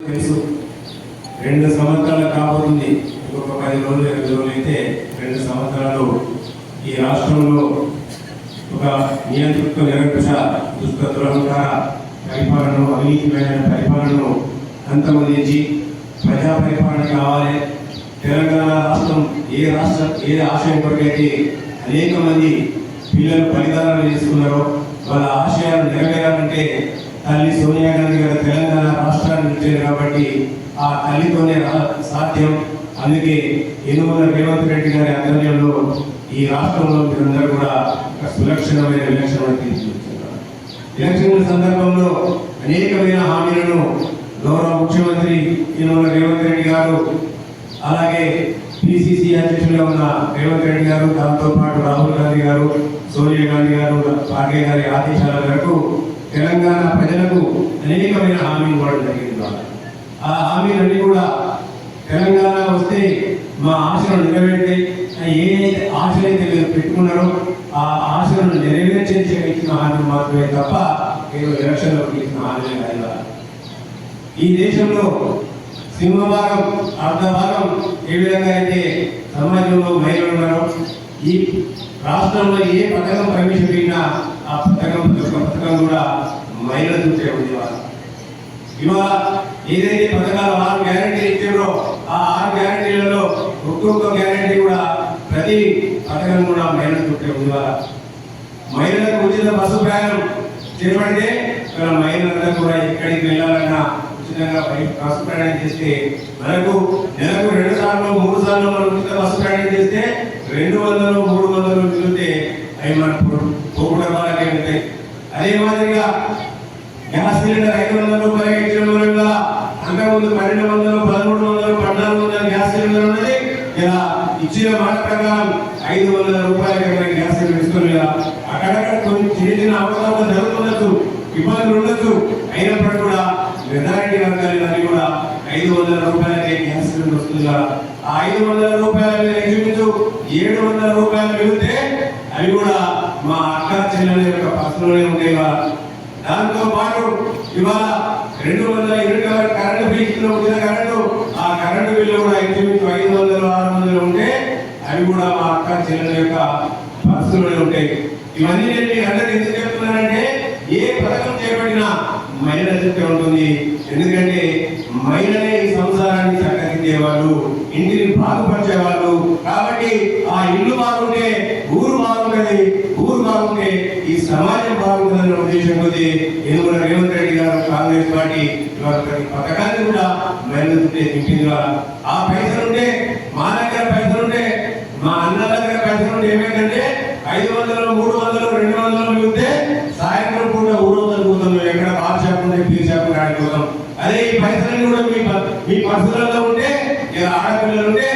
తెలుసు రెండు సంవత్సరాలు కాబోతుంది. ఇంకొక పది రోజులు ఇరవై రోజులు అయితే రెండు సంవత్సరాలు ఈ రాష్ట్రంలో ఒక నియంతృత్వ నిరంకుశ దుష్ట దురహంకార పరిపాలనను అవినీతిమైన పరిపాలనను అంతమొందించి ప్రజా పరిపాలన కావాలి. తెలంగాణ రాష్ట్రం ఏ రాష్ట్ర ఏ ఆశయం కొరకైతే అనేక మంది పిల్లలు బలిదానాలు చేసుకున్నారో వాళ్ళ ఆశయాలు నెరవేరాలంటే తల్లి సోనియా గాంధీ గారు తెలంగాణ రాష్ట్రాన్ని ఇచ్చారు కాబట్టి ఆ తల్లితోనే సాధ్యం. అందుకే ఎనుమల రేవంత్ రెడ్డి గారి ఆధ్వర్యంలో ఈ రాష్ట్రంలో మీరందరూ కూడా ఒక సులక్షణమైన విలక్షణమైన ఎలక్షన్ల సందర్భంలో అనేకమైన హామీలను గౌరవ ముఖ్యమంత్రి యనమల రేవంత్ రెడ్డి గారు అలాగే పిసిసి అధ్యక్షులుగా ఉన్న రేవంత్ రెడ్డి గారు దాంతోపాటు రాహుల్ గాంధీ గారు సోనియా గాంధీ గారు పార్టీ గారి ఆదేశాల మేరకు తెలంగాణ ప్రజలకు అనేకమైన హామీలు ఇవ్వడం జరిగింది. ఆ హామీలన్నీ కూడా తెలంగాణ వస్తే మా ఆశలు నెరవేర్తే ఏ ఆశలైతే మీరు పెట్టుకున్నారో ఆ ఆశలను నెరవేర్చే ఇచ్చిన హామీలు మాత్రమే తప్ప ఏదో ఎలక్షన్లోకి ఇచ్చిన హామీలే కాదు. ఈ దేశంలో సింహభాగం అర్ధభాగం ఏ విధంగా అయితే సమాజంలో మహిళలు ఉన్నారో ఈ రాష్ట్రంలో ఏ పథకం ప్రవేశపెట్టినా ఆ పథకం యొక్క పథకం కూడా మహిళల చూసే ఉంది ఇవాళ ఏదైతే పథకాలు ఆరు గ్యారంటీ ఇచ్చారో ఆ ఆరు గ్యారంటీలలో ఒక్కొక్క గ్యారంటీ కూడా ప్రతి పథకం కూడా మహిళల చుట్టే ఉండేవారు. మహిళలకు ఉచిత బస్సు ప్రయాణం చేపడితే ఇక్కడ మహిళలందరూ కూడా ఎక్కడికి వెళ్ళాలన్నా ఉచితంగా బస్సు ప్రయాణం చేస్తే మనకు నెలకు రెండు సార్లు మూడు సార్లు మనం ఉచిత బస్సు ప్రయాణం చేస్తే రెండు వందలు మూడు వందలు మిగిలితే అవి మన పోకుండా వాళ్ళకే ఉంటాయి అదే మాదిరిగా గ్యాస్ సిలిండర్ ఐదు వందల రూపాయలు ఇచ్చిన వల్ల అంతకుముందు పన్నెండు వందలు పదమూడు వందలు పద్నాలుగు వందల గ్యాస్ సిలిండర్ ఉన్నది. ఇలా ఇచ్చిన మాట ప్రకారం ఐదు వందల రూపాయలకి గ్యాస్ సిలిండర్ ఇస్తుంది ఇలా అక్కడక్కడ కొన్ని చిన్న చిన్న అవకాశాలు జరుగుతుండొచ్చు ఇబ్బందులు ఉండొచ్చు అయినప్పటికీ కూడా మెజారిటీ వర్గాలు కూడా ఐదు వందల రూపాయలకే గ్యాస్ సిలిండర్ వస్తుంది కదా. ఆ ఐదు వందల రూపాయల మీద ఇంచుమించు ఏడు వందల రూపాయలు పెరిగితే అవి కూడా మా అక్క చెల్లెల యొక్క పర్సనల్గా ఉండేవి కదా. దాంతో పాటు ఇవాళ రెండు వందల ఇరవై కరెంటు బిల్లు వచ్చిన కరెంటు. ఆ కరెంటు బిల్లు కూడా ఇంచుమించు ఐదు వందలు ఆరు వందలు ఉంటే అవి కూడా మా అక్క చెల్లెల యొక్క పర్సులోనే ఉంటాయి. ఇవన్నీ నేను మీకు అందరికి ఎందుకు చెప్తున్నానంటే ఏ పథకం చేపట్టినా మహిళ చుట్టే ఉంటుంది. ఎందుకంటే మహిళలే ఈ సంసారాన్ని చక్కదిద్దేవాళ్ళు ఇంటిని బాగుపరిచేవాళ్ళు. కాబట్టి ఆ ఇల్లు బాగుంటే ఊరు బాగుంటది ఊరు బాగుంటే ఈ సమాజం బాగుంటుందన్న ఉద్దేశం కొద్ది ఎనుగుల రేవంత్ రెడ్డి గారు కాంగ్రెస్ పార్టీ పథకాన్ని కూడా మహిళలుంటే నింపింది ఆ పైసలుంటే మా దగ్గర పైసలు బీర్ కోసం అదే ఈ పైసలన్నీ కూడా మీ మీ పర్సులలో ఉంటే ఇలా ఆడపిల్లలు ఉంటే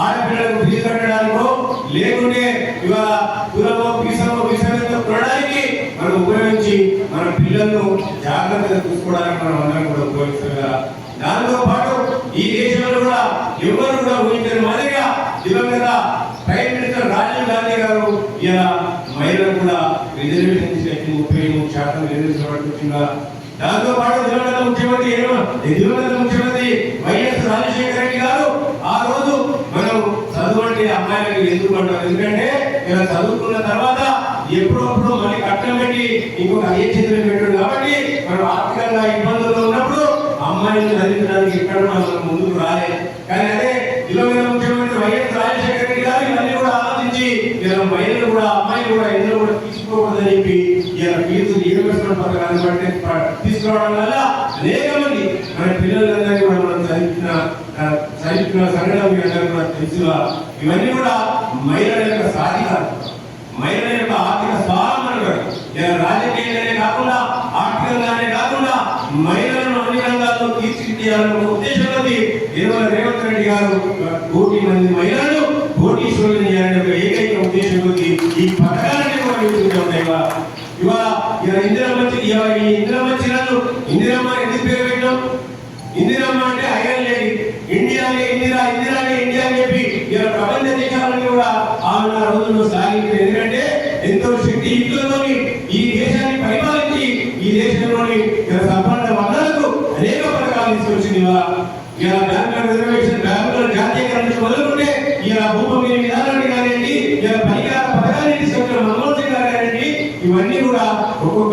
ఆడపిల్లలకు ఫీజు కట్టడానికో లేకుంటే ఇవాళ కులమో పీసమో విషయంతో కొనడానికి మనం ఉపయోగించి మన పిల్లలను జాగ్రత్తగా చూసుకోవడానికి మనం అందరం కూడా ఉపయోగిస్తాం కదా దాంతో పాటు ఈ దేశంలో కూడా ఎవరు కూడా ఊహించిన మాదిరిగా దివంగత ప్రైమ్ మినిస్టర్ రాజీవ్ గాంధీ గారు ఇలా మహిళలు కూడా రిజర్వేషన్ చేసి ముప్పై మూడు శాతం రిజర్వేషన్ పట్టుకుంటున్నారు దాంతో పాటు దివంగత ముఖ్యమంత్రి ఏమ- దివంగత ముఖ్యమంత్రి వైఎస్ రాజశేఖర రెడ్డి గారు ఆ రోజు మనం చదువు అంటే అమ్మాయిలకు ఎందుకు అంటారు ఎందుకంటే ఇలా చదువుకున్న తర్వాత ఎప్పుడప్పుడు మళ్ళీ కట్టం పెట్టి ఇంకొక అయ్యే చేతులు పెట్టాడు కాబట్టి మనం ఆర్థికంగా ఇబ్బందుల్లో ఉన్నప్పుడు అమ్మాయిలను చదివించడానికి ఎక్కడ మనం ముందుకు రాలేదు కానీ అదే దివంగత ముఖ్యమంత్రి వైఎస్ రాజశేఖర రెడ్డి గారు ఇవన్నీ కూడా ఆలోచించి ఇలా మహిళలు కూడా అమ్మాయిలు కూడా ఎందులో కూడా తీసుకోకూడదని చెప్పి రియంబర్స్మెంట్ పథకాన్ని తీసుకురావడం వల్ల అనేక మంది మన పిల్లలందరికీ కూడా మనం చదివిన చదివిన సంఘటన అందరూ కూడా తెలుసు ఇవన్నీ కూడా మహిళల యొక్క సాధికారం. మహిళల యొక్క ఆర్థిక స్వావలంబన ఇలా రాజకీయంగానే కాకుండా ఆర్థికంగానే కాకుండా మహిళలను అన్ని రంగాల్లో తీర్చిదిద్దాలన్న ఉద్దేశంతో ఇరవై రేవంత్ రెడ్డి గారు కోటి మంది మహిళలు కోటీశ్వరులు చేయాలని ఏకైక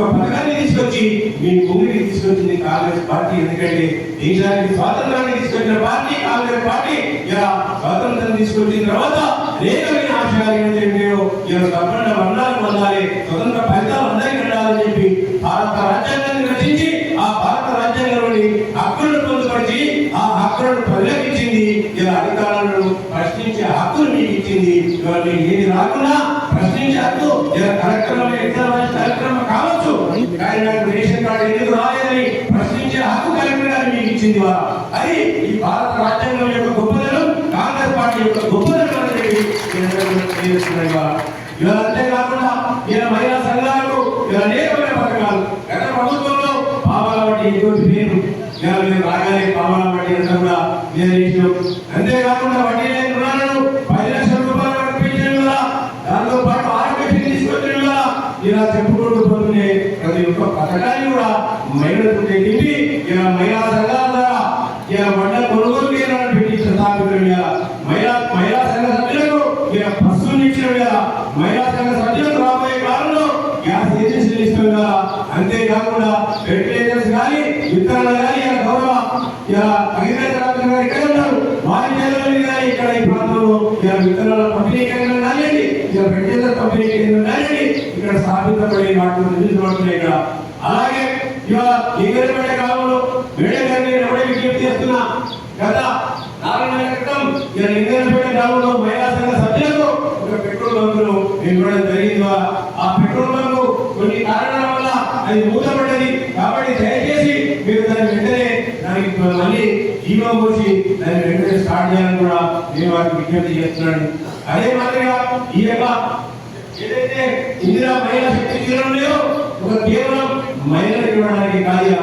ఒక్కొక్క పథకాన్ని తీసుకొచ్చి మీ ముందుకి తీసుకొచ్చింది కాంగ్రెస్ పార్టీ. ఎందుకంటే దేశానికి స్వాతంత్రాన్ని తీసుకొచ్చిన పార్టీ కాంగ్రెస్ పార్టీ. ఇలా స్వాతంత్రం తీసుకొచ్చిన తర్వాత అనేకమైన ఆశయాలు ఏంటంటే ఇలా సంపన్న వర్ణాలు పొందాలి స్వతంత్ర ఫలితాలు అందరికీ ఉండాలని చెప్పి భారత రాజ్యాంగాన్ని రచించి ఆ భారత రాజ్యాంగంలోని హక్కులను పొందుపరిచి ఆ హక్కులను పరిరక్షించింది ఇలా అధికారులను ప్రశ్నించే హక్కులు మీకు ఇచ్చింది. ఇవాళ ఏది రాకుండా చేస్తూ ఇలా కార్యక్రమం ఎగ్జామ్ కార్యక్రమం కావచ్చు. కానీ నాకు రేషన్ కార్డు ఎందుకు రాలేదని ప్రశ్నించే హక్కు కలెక్టర్ గారు మీకు ఇచ్చింది ఇవాళ అది ఈ భారత రాజ్యాంగం యొక్క గొప్పదనం కాంగ్రెస్ పార్టీ యొక్క గొప్పదనం అనేది నేను అందరికీ తెలియజేస్తున్నాను ఇలా అంతేకాకుండా ఇలా మహిళా సంఘాలకు ఇలా అనేకమైన పథకాలు. గత ప్రభుత్వంలో పాపాల వంటి ఎటువంటి పేరు ఇలా మేము రాగానే పాపాల వంటి అంతా కూడా నిర్ణయించాం అంతేకాకుండా వడ్డీ లేని రుణాలను ప్రతి ఒక్క పథకాన్ని కూడా మహిళలకు తిప్పి ఇలా మహిళా సంఘాల ద్వారా ఇలా వంట కొనుగోలు కేంద్రాలను పెట్టి స్థాపించడం ఇలా మహిళా మహిళా సంఘ సభ్యులకు ఇలా బస్సులు ఇచ్చడం ఇలా మహిళా సంఘ సభ్యులకు రాబోయే కాలంలో గ్యాస్ ఏజెన్సీలు ఇస్తాం కదా అంతేకాకుండా ఫెర్టిలైజర్స్ కానీ విత్తనాలు కానీ ఇలా గౌరవ ఇలా అగ్రికల్చర్ గారు ఇక్కడ ఉన్నారు. వారి చేతుల్లో కానీ ఇక్కడ ఈ ప్రాంతంలో ఇలా విత్తనాల పంపిణీ కేంద్రం కానివ్వండి ఇలా ఫెర్టిలైజర్ పంపిణీ కేంద్రం కానివ్వండి ఇక్కడ స్థాపించబడి నిర్మించబడుతున్నాయి ఇక్కడ అలాగే ఇవాళ ఇంగరపేట గ్రామంలో మేడే గారిని ఎవడే విజ్ఞప్తి చేస్తున్నా గత నాలుగు నెలల క్రితం ఇలా ఇంగరపేట గ్రామంలో మహిళా సంఘ సభ్యులకు ఒక పెట్రోల్ బంకును నేను ఇవ్వడం జరిగింది ఇవాళ. ఆ పెట్రోల్ బంకు కొన్ని కారణాల వల్ల అది మూతపడ్డది కాబట్టి దయచేసి మీరు దాన్ని వెంటనే దానికి మళ్ళీ జీవం పోసి దాన్ని వెంటనే స్టార్ట్ చేయాలని కూడా నేను వారికి విజ్ఞప్తి చేస్తున్నాను. అదే మాదిరిగా ఈ యొక్క ఏదైతే ఇందిరా మహిళా శక్తి చీరలు ఉన్నాయో ఒక కేవలం మహిళలు ఇవ్వడానికి కాదు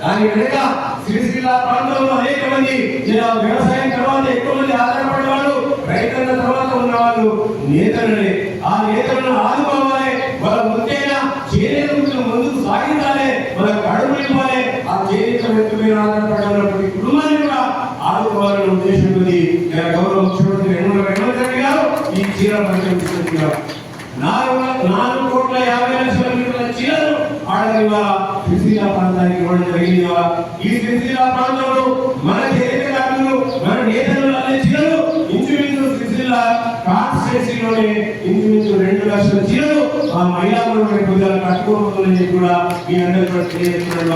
దాని వెనుక సిరిసిల్ల ప్రాంతంలో అనేక మంది ఇలా వ్యవసాయం తర్వాత ఎక్కువ మంది ఆధారపడే వాళ్ళు రైతన్న తర్వాత ఉన్న వాళ్ళు నేతలనే. ఆ నేతలను ఆదుకోవాలి వాళ్ళ ముందైన చేనేత వృత్తిని ముందుకు సాగించాలి వాళ్ళ కడుపు ఇవ్వాలి ఆ చేనేత వృత్తి మీద ఆధారపడినటువంటి కుటుంబాన్ని కూడా ఆదుకోవాలనే ఉద్దేశం ఉంది ఇలా గౌరవ ముఖ్యమంత్రి యనమల రేవంత్ రెడ్డి గారు ఈ చీర పరిచయం తీసుకొచ్చారు నాలుగు నాలుగు కోట్ల యాభై లక్షల మీటర్ల చీరలు ఆడని సిరిసిల్ల ప్రాంతానికి ఇవ్వడం జరిగింది ఇవాళ. ఈ సిరిసిల్ల ప్రాంతంలో మన చేనేత కార్మికులు మన నేతలు అనే చీరలు ఇంచుమించు కాన్స్టిట్యూన్సీలోనే ఇంచుమించు రెండు లక్షల చీరలు ఆ మహిళలు కొద్దిగా కట్టుకోవాలని కూడా మీ అందరికీ కూడా తెలియజేస్తున్నాను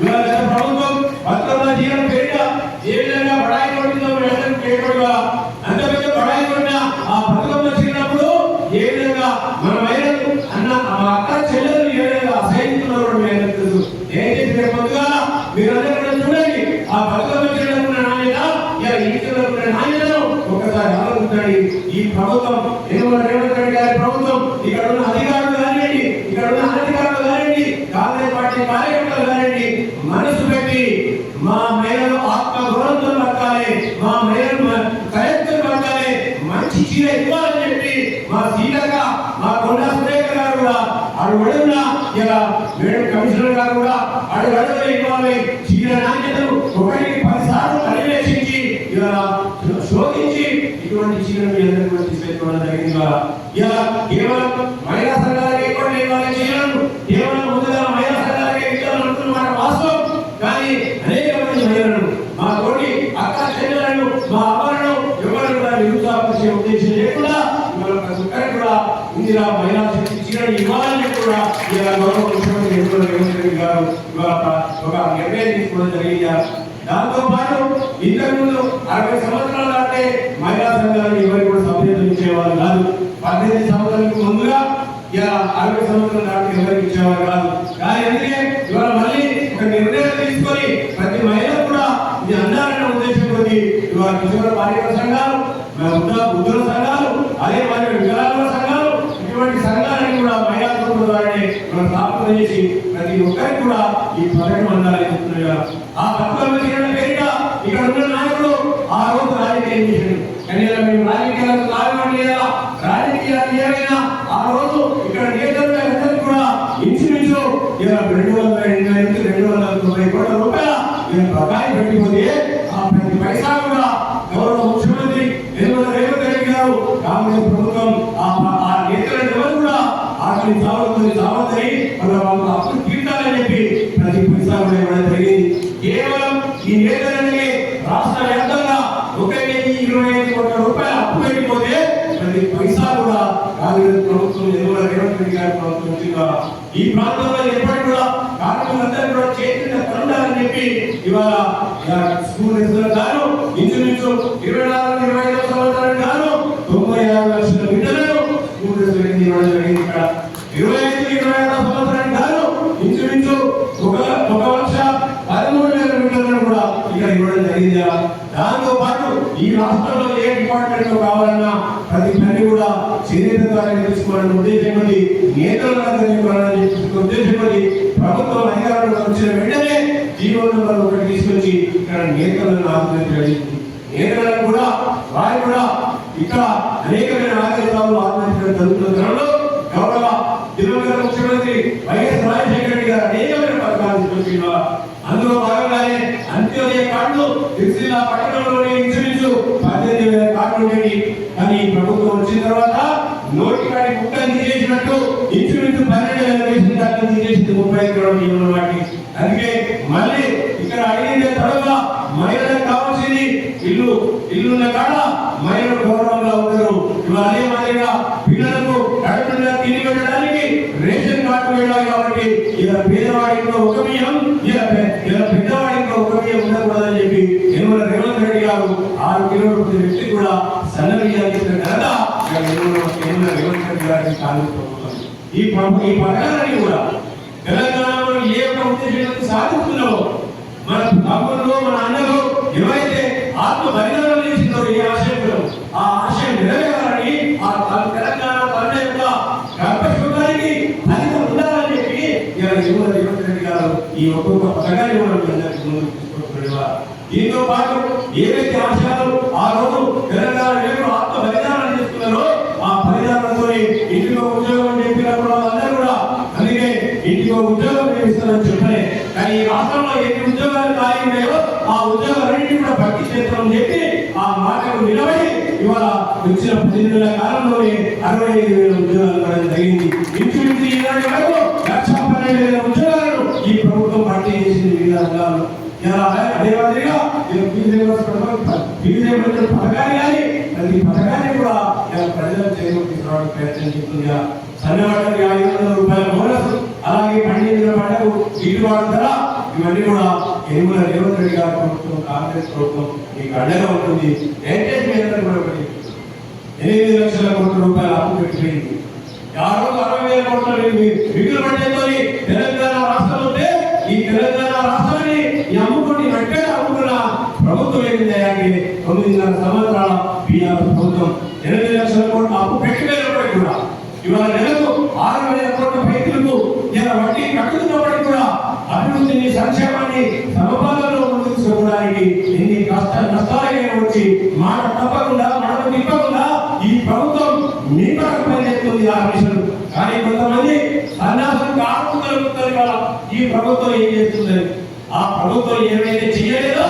ఇవాళ. ప్రభుత్వం భద్రతా జీవన పేరిట ఏ విధంగా బడాయి మీ అంత పెద్ద బడాయి ఈ ప్రభుత్వం యనమల రేవంత్ రెడ్డి గారి ప్రభుత్వం ఇక్కడ ఉన్న అధికారులు కానివ్వండి ఇక్కడ ఉన్న అధికారులు కానివ్వండి కాంగ్రెస్ పార్టీ కార్యకర్తలు కానివ్వండి మనసు పెట్టి మా మేలు ఆత్మ గౌరవంతో బతకాలి మా మేలు కరెక్ట్ బతకాలి మంచి చీర ఇవ్వాలని చెప్పి మా సీతక్క మా కొండా సురేఖ గారు కూడా అడుగు అడుగున ఇలా మేడం కమిషనర్ గారు కూడా అడుగు అడుగులు ఇవ్వాలి. చీర నాణ్యతను ఒకటి పది సార్లు పర్యవేక్షించి ఇలా శోధించి ఇటువంటి చీరను మీ అందరికీ కూడా ఇలా కేవలం మహిళా కూడా కేవలం ముందుగా మహిళా వాస్తవం. కానీ అనేక మంది మహిళలను మా తోటి అక్క చెల్లెలను మా అమ్మలను ఎవరు కూడా నిరుత్సాహపరిచే ఉద్దేశం లేకుండా ఇవాళ ప్రతి ఒక్కరికి కూడా ఇందిరా మహిళా శక్తి ఇవ్వాలని కూడా ఇలా గౌరవ ముఖ్యమంత్రి ఎన్నికల రేవంత్ రెడ్డి గారు ఒక నిర్ణయం తీసుకోవడం జరిగింది. దాంతో పాటు ఇంతకుముందు అరవై సంవత్సరాలు అంటే మహిళా సంఘాలు ఎవరు కూడా సభ్యత్వం ఇచ్చేవారు కాదు. పద్దెనిమిది సంవత్సరాలకు ముందుగా ఇలా అరవై సంవత్సరాల నాటికి ఎవరికి ఇచ్చేవారు కాదు. కానీ అందుకే ఇవాళ మళ్ళీ ఒక నిర్ణయం తీసుకొని ప్రతి మహిళ కూడా ఇది అందాలనే ఉద్దేశం కొద్ది ఇవాళ కిషోర బాలికల సంఘాలు వృద్ధ వృద్ధుల సంఘాలు అదే మరి వికలాంగుల సంఘాలు ఇటువంటి సంఘాలని కూడా మహిళా సంస్థల ద్వారానే మనం స్థాపన చేసి ప్రతి ఒక్కరికి కూడా ఈ పథకం అందాలని చెప్తున్నారు ఆ పథకం చేయడం పేరిట ఇక్కడ ఉన్న నాయకుడు ఆ రోజు రాజకీయం చేశాడు. కానీ ఇలా మేము రాజకీయాలకు రావడం లేదా రాజకీయాలు ఏమైనా ఆ రోజు ఇక్కడ నేతలు కూడా ఇంచుమించు ఇలా రెండు వందల ఎనభై నుంచి రెండు వందల తొంభై కోట్ల రూపాయల నేను ప్రకాయం పెట్టిపోతే ఆ ప్రతి పైసా కూడా గౌరవ ముఖ్యమంత్రి నిర్మల రేవంత్ రెడ్డి గారు కాంగ్రెస్ ప్రభుత్వం ఆ నేతలను ఎవరు కూడా ఆకలి చావద్దని చావద్దని వాళ్ళ ఇవాళ స్కూల్ ఎదురు గాను ఇంచుమించు ఇరవై నాలుగు ఇరవై ఐదు సంవత్సరాలు గాను తొంభై ఆరు లక్షల బిడ్డలను స్కూల్ ఎదురు ఇవ్వడం జరిగింది ఇక్కడ. ఇరవై ఐదు ఇరవై ఆరు సంవత్సరానికి గాను ఇంచుమించు ఒక ఒక లక్ష పదమూడు వేల బిడ్డలను కూడా ఇక్కడ ఇవ్వడం జరిగింది దాంతో పాటు ఈ రాష్ట్రంలో ఏ డిపార్ట్మెంట్ కావాలి ప్రతి పని కూడా చేనేత ద్వారా తెలుసుకోవాలని ఉద్దేశం ఉంది నేతల తెలుసుకోవాలని చెప్పి ఉద్దేశం ఉంది ప్రభుత్వం అధికారంలో వచ్చిన వెంటనే జీవో నెంబర్ ఒకటి తీసుకొచ్చి ఇక్కడ నేతలను ఆత్మహత్య నేతలను కూడా వారు కూడా ఇక్కడ అనేకమైన ఆదేశాలు ఆత్మహత్యలు జరుగుతున్న తరుణంలో గౌరవ దివంగత ముఖ్యమంత్రి వైఎస్ రాజశేఖర రెడ్డి గారు అనేకమైన పథకాలు తీసుకొచ్చిన అందులో భాగంగానే అంత్యోదయ కార్డులు సిరిసిల్ల పట్టణంలోనే ఇంచుమించు పద్దెనిమిది వేల కార్డులు ఉండేవి. కానీ ప్రభుత్వం వచ్చిన తర్వాత నోటి కాడి ముక్కలు తీసేసినట్టు ఇంచుమించు పన్నెండు వేల వేసిన కార్డులు తీసేసింది ముప్పై ఐదు కూడా అందుకే మళ్ళీ ఇక్కడ ఐదు తర్వాత ఇల్లు ఇల్లున్న కాడ మహిళలు గౌరవంగా ఉంటారు ఇవాళ అదే మాదిరిగా పిల్లలకు కడుపున తిని పెట్టడానికి రేషన్ కార్డు వెళ్ళాలి కాబట్టి ఇలా పేదవాడిలో ఒక బియ్యం ఇలా ఇలా పెద్దవాడిలో ఒక బియ్యం ఉండకూడదని చెప్పి యనమల రేవంత్ రెడ్డి గారు ఆరు కిలోల వ్యక్తి కూడా సన్న బియ్యాలు ఇచ్చిన ఘనత ఇవాళ యనమల రేవంత్ రెడ్డి గారికి కాంగ్రెస్ ప్రభుత్వం. ఈ ప్రభు ఈ పథకాలన్నీ కూడా తెలంగాణలో ఏ ప్రభుత్వం ఉద్దేశంతో మన తమ్ముళ్ళు మన అన్నలు ఏవైతే ఆత్మ బలిదానం చేసిందో ఈ ఆశయంలో ఆ ఆశయం నెరవేరాలని ఆ తెలంగాణ తన యొక్క గర్భశుద్ధానికి ఫలితం ఉండాలని చెప్పి ఇలా యువత రేవంత్ గారు ఈ ఒక్కొక్క పథకాన్ని మనం అందరికీ ముందుకు తీసుకొస్తున్నారు. దీంతో పాటు ఏవైతే ఆశయాలు ఆ రోజు తెలంగాణ నేతలు ఆత్మ బలిదానం చేస్తున్నారో ఆ బలిదానంతో ఇంటిలో ఉద్యోగం చెప్పినప్పుడు వాళ్ళందరూ కూడా అందుకే ఇంటిలో ఉద్యోగం ఇస్తానని చెప్పలే కానీ ఈ రాష్ట్రంలో ఎన్ని ఉద్యోగాలు ఖాళీ ఉన్నాయో ఆ ఉద్యోగాలన్నింటినీ కూడా భర్తీ చేస్తామని చెప్పి ఆ మాటకు నిలబడి ఇవాళ వచ్చిన పది నెలల కాలంలోనే అరవై ఐదు వేల ఉద్యోగాలు ఇవ్వడం జరిగింది. ఇంచుమించు ఈనాటి వరకు లక్ష పన్నెండు వేల ఉద్యోగాలను ఈ ప్రభుత్వం భర్తీ చేసింది వివిధ రంగాల్లో. ఇలా అదే మాదిరిగా ఫీజు పథకాన్ని కానీ ప్రతి పథకాన్ని కూడా ఇలా ప్రజలకు చేరువ ప్రయత్నం చేస్తుంది సన్నవాళ్ళకి ఐదు వందల రూపాయల బోనస్ పంటకు గిట్టుబాటు ఇవన్నీ కూడా ఎనుమల రేవంత్ రెడ్డి గారి ప్రభుత్వం కాంగ్రెస్ ప్రభుత్వం మీకు అండగా ఉంటుంది. దయచేసి మీ అందరూ కూడా ఒకటి ఎనిమిది లక్షల కోట్ల రూపాయలు అప్పు పెట్టిపోయింది ఆ అరవై వేల కోట్ల మిగులు పడేతో తెలంగాణ రాష్ట్రం ఉంటే ఈ తెలంగాణ రాష్ట్రాన్ని ఈ అమ్ముకొని వెంటనే అమ్ముకున్న ప్రభుత్వం ఏంటి అంటే తొమ్మిదిన్నర సంవత్సరాల బీఆర్ ప్రభుత్వం. ఎనిమిది లక్షల కోట్ల అప్పు పెట్టిపోయినప్పటికీ కూడా. ఇవాళ నెలకు ఆరు వేల కోట్ల రైతులకు ఇలా వడ్డీ కట్టుతున్నప్పటికీ కూడా అభివృద్ధిని సంక్షేమాన్ని సమపాలలో ముందుకు ఎన్ని కష్ట నష్టాలైనా వచ్చి మాట తప్పకుండా మాట తిప్పకుండా ఈ ప్రభుత్వం మీ కొరకు పనిచేస్తుంది ఆ మిషన్. కానీ కొంతమంది సన్యాసం కాకుండా ఈ ప్రభుత్వం ఏం చేస్తుంది? ఆ ప్రభుత్వం ఏమైతే చేయలేదో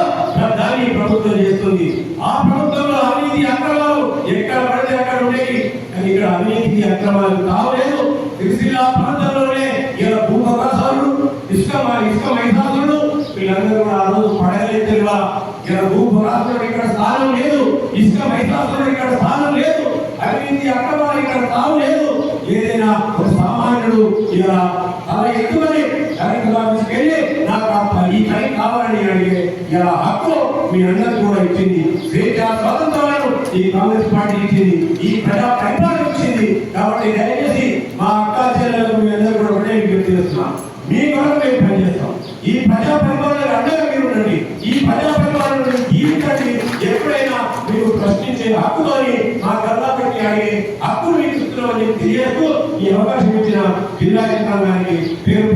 దాన్ని ప్రభుత్వం చేస్తుంది. ఆ ప్రభుత్వంలో అవినీతి అక్రమాలు ఎక్కడ పడితే అక్కడ ఉండేవి. కానీ ఇక్కడ అవినీతి అక్రమాలు కావలేదు. సిరిసిల్ల ప్రాంతంలోనే ఏదైనా ఒక సామాన్యుడు ఇలా అలా ఎత్తుకొని కలెక్టర్ ఆఫీస్కి వెళ్ళి నాకు ఈ పని కావాలని అడిగే ఇలా హక్కు మీ అందరికీ కూడా ఇచ్చింది. స్వేచ్ఛ స్వాతంత్రాలను ఈ కాంగ్రెస్ పార్టీ ఇచ్చింది. ఈ ప్రజా పరిపాలన ఇచ్చింది. కాబట్టి దయచేసి మా అక్క చెల్లెలకు మీ అందరూ కూడా ఒకటే విజ్ఞప్తి చేస్తున్నాం. మీ కొరకు మేము పనిచేస్తాం ఈ ప్రజా పరిపాలన అండగా మీరు ఉండండి ఈ ప్రజా పరిపాలన జీవితాన్ని ఎప్పుడైనా మీరు ప్రశ్నించే హక్కుతోని మా అవకాశం ఇచ్చిన జిల్లా యంత్రాంగానికి పేరు